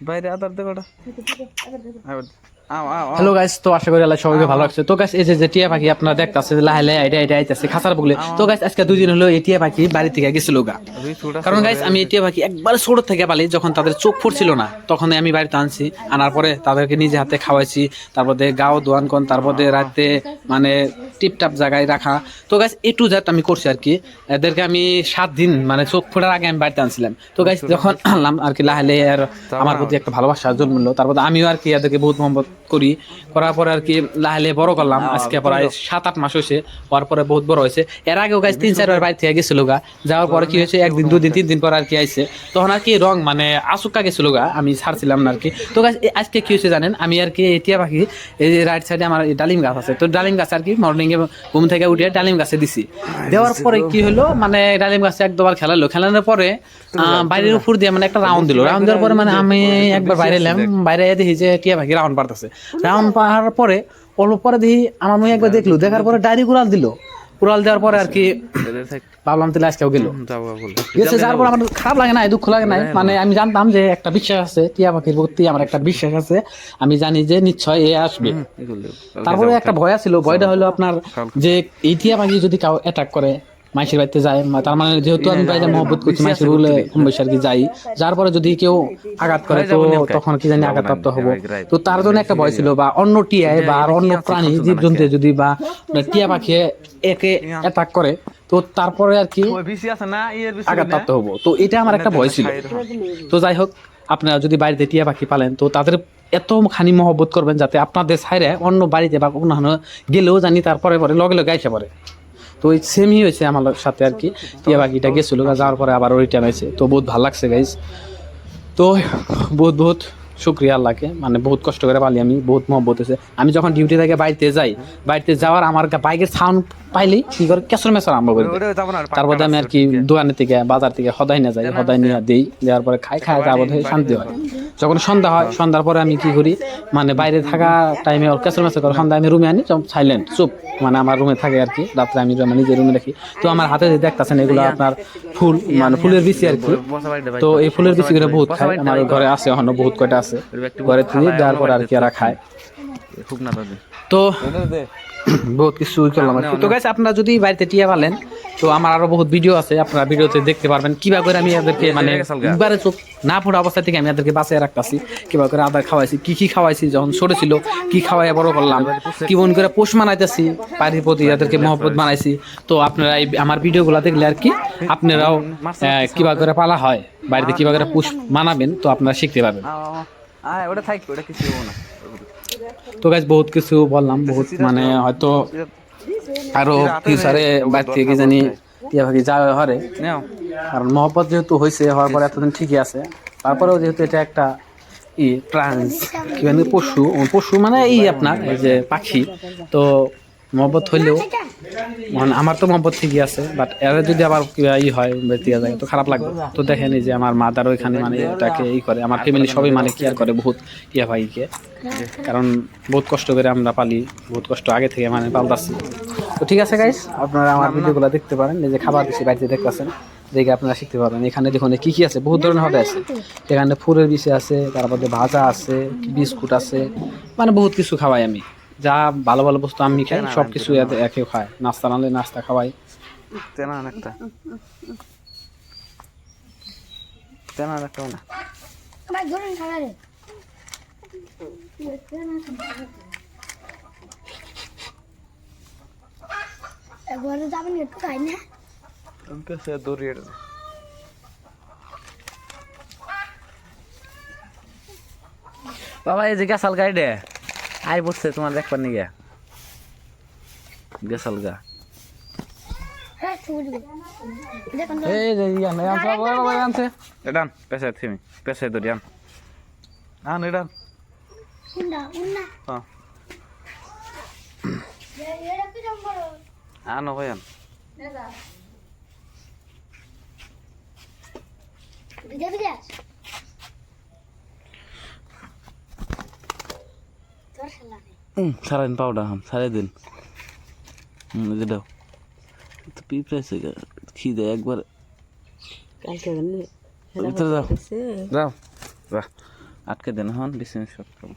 বাইরে আদার দে কটা hello guys তো আশা করি আল্লাহ সবাইকে ভালো লাগছে তো গাইস এই যে টিয়া পাখি আপনারা দেখতাছে লাহে লাহে আইডা আইডা আইতাছে খাসার বগলে। তো গাইস আজকে দুই দিন হলো এই টিয়া পাখি বাড়ি থেকে গেছিল গা। কারণ গাইস আমি এই টিয়া পাখি একবার ছোট থেকে পালি যখন তাদের চোখ ফুটছিল না তখন আমি বাড়িতে আনছি। আনার পরে তাদেরকে নিজে হাতে খাওয়াইছি তারপরে গাও দোয়ান কন তারপরে রাতে মানে টিপটাপ জায়গায় রাখা। তো গাইস এ টু আমি করছি আর কি। এদেরকে আমি সাত দিন মানে চোখ ফোটার আগে আমি বাড়িতে আনছিলাম। তো গাইস যখন আনলাম আর কি লাহে লাহে আর আমার প্রতি একটা ভালোবাসা জন্মলো। তারপর আমিও আর কি এদেরকে বহুত মহব্বত করি করার পরে আর কি লাহে লাহে বড় করলাম। আজকে প্রায় সাত আট মাস হয়েছে হওয়ার পরে বহুত বড় হয়েছে। এর আগেও গাছ তিন চারবার বাড়ি থেকে গেছিল গা। যাওয়ার পরে কি হয়েছে একদিন দুদিন তিন দিন পর আর কি আইছে। তখন আর কি রং মানে আসুকা গেছিল গা আমি ছাড়ছিলাম না আর কি। তো গাছ আজকে কি হয়েছে জানেন আমি আর কি এটিয়া পাখি এই রাইট সাইডে আমার এই ডালিম গাছ আছে। তো ডালিম গাছ আর কি মর্নিং এ ঘুম থেকে উঠে ডালিম গাছে দিছি। দেওয়ার পরে কি হলো মানে ডালিম গাছে এক দুবার খেলালো। খেলানোর পরে বাইরের উপর দিয়ে মানে একটা রাউন্ড দিল। রাউন্ড দেওয়ার পরে মানে আমি একবার বাইরে এলাম বাইরে দেখি যে টিয়া পাখি রাউন্ড পারতেছে। রাউন্ড পাওয়ার পরে অল্প পরে দেখি আমার মেয়ে একবার দেখল দেখার পরে ডায়েরি কুড়াল দিল। কুড়াল দেওয়ার পরে আর কি ভাবলাম তাহলে আজকেও গেল। গেছে যার পর আমার খারাপ লাগে না দুঃখ লাগে না মানে আমি জানতাম যে একটা বিশ্বাস আছে টিয়া পাখির প্রতি আমার একটা বিশ্বাস আছে। আমি জানি যে নিশ্চয় এ আসবে। তারপরে একটা ভয় ছিল ভয়টা হলো আপনার যে এই টিয়া পাখি যদি কাউ অ্যাটাক করে মাইসের বাড়িতে যায় তার মানে যেহেতু আমি বাইরে মহব্বত করছি মাইসের বলে কম বেশি আর কি যাই। যার পরে যদি কেউ আঘাত করে তো তখন কি জানি আঘাতপ্রাপ্ত হব। তো তার জন্য একটা ভয় ছিল বা অন্য টিয়ায় বা আর অন্য প্রাণী জীবজন্তু যদি বা টিয়া পাখি একে অ্যাটাক করে তো তারপরে আর কি আঘাতপ্রাপ্ত হব। তো এটা আমার একটা ভয় ছিল। তো যাই হোক আপনারা যদি বাড়িতে টিয়া পাখি পালেন তো তাদের এত খানি মহব্বত করবেন যাতে আপনাদের সাইরে অন্য বাড়িতে বা কোনো গেলেও জানি তারপরে পরে লগে লগে আইসা পরে তো ওই সেমই হয়েছে আমার সাথে আর কি। টিয়া পাখিটা গেছিল যাওয়ার পরে আবার রিটার্ন হয়েছে। তো বহুত ভালো লাগছে গাইজ তো বহুত বহুত শুক্রিয়া আল্লাহকে। মানে বহুত কষ্ট করে পালি আমি বহুত মহব্বত হয়েছে। আমি যখন ডিউটি থেকে বাড়িতে যাই বাড়িতে যাওয়ার আমার বাইকের সাউন্ড পাইলেই কি করে কেসর মেসর আরম্ভ করে তারপরে আমি আর কি দোকানের থেকে বাজার থেকে সদাই না যাই সদাই নিয়ে দিই। দেওয়ার পরে খাই খাই তারপর শান্তি হয়। যখন সন্ধ্যা হয় সন্ধ্যার পরে আমি কি করি? মানে বাইরে থাকা টাইমে ওর কেসর মেসর করে সন্ধ্যা আমি রুমে আনি সাইলেন্ট চুপ। মানে আমার রুমে থাকে আর কি রাত্রে আমি নিজের রুমে রাখি তো আমার হাতে যে দেখতেছেন এগুলো আপনার ফুল মানে ফুলের বিচি আর কি। তো এই ফুলের বিচি করে বহুত খায়। আমার ঘরে আছে এখনও বহুত কয়টা আছে। ঘরে তুই দেওয়ার পরে আর কি এরা খায়। খুব না দাদা। তো বহুত কিছু করলাম তো গাইস আপনারা যদি বাড়িতে টিয়া পালেন তো আমার আরও বহুত ভিডিও আছে আপনারা ভিডিওতে দেখতে পারবেন কীভাবে করে আমি এদেরকে মানে একবারে চোখ না ফোটা অবস্থা থেকে আমি এদেরকে বাঁচিয়ে রাখতেছি কীভাবে করে আদার খাওয়াইছি কি কি খাওয়াইছি যখন ছোট ছিল কি খাওয়াই বড় করলাম কেমন করে পোষ মানাইতেছি বাড়ির প্রতি এদেরকে মহব্বত বানাইছি। তো আপনারা এই আমার ভিডিওগুলো দেখলে আর কি আপনারাও কীভাবে করে পালা হয় বাড়িতে কীভাবে করে পোষ মানাবেন তো আপনারা শিখতে পারবেন। ওটা ওটা কিছু হব না। তো গাছ বহুত কিছু বললাম বহুত মানে হয়তো আরও ফিউচারে বাইর থেকে জানি ইয়ে ভাবি যাওয়া হরে কারণ মহব্বত যেহেতু হয়েছে হওয়ার পরে এতদিন ঠিকই আছে। তারপরেও যেহেতু এটা একটা ই ট্রান্স কি পশু পশু মানে এই আপনার এই যে পাখি। তো মহব্বত হইলেও মানে আমার তো মহব্বত ঠিকই আছে বাট এরা যদি আবার ই হয় বেতিয়ে যায়, তো খারাপ লাগবে। তো দেখেন যে আমার মাদার ওইখানে মানে এটাকে ই করে, আমার ফ্যামিলি সবাই মানে কেয়ার করে বহুত ইয়া ভাইকে। কারণ বহুত কষ্ট করে আমরা পালি, বহুত কষ্ট আগে থেকে মানে পালতাছি। তো ঠিক আছে গাইস আপনারা আমার ভিডিওগুলো দেখতে পারেন যে খাবার দিচ্ছি বাড়িতে দেখতেছেন, দেখে আপনারা শিখতে পারবেন। এখানে দেখুন কি কি আছে? বহুত ধরনের হবে আছে। এখানে ফুলের বিষে আছে তারপরে ভাজা আছে, বিস্কুট আছে মানে বহুত কিছু খাওয়াই আমি। যা ভালো ভালো বস্তু আমি খাই সব কিছু একে খায়। নাস্তা নালে নাস্তা খাওয়াই। তেনা একটা। তেনা একটা না যাবেন একটু খাই না? সে দৌড়িয়ে বাবা এই যে গেছাল গাই দে। আই বসছে তোমার দেখবার নিগে। গেছাল গা এই যে ইয়ান আনছে বাবা বাবা আনছে। এডান পেছে থিমি পেছে দরিয়ান আন। এডান হ্যাঁ। সারাদিন পাউডার হাম সারাদিন। যে দাও। তো পিঁপড়েছে খিদে একবার। কালকে ভিতরে যাও। যাও আটকে দেন হন বিসিন শট করব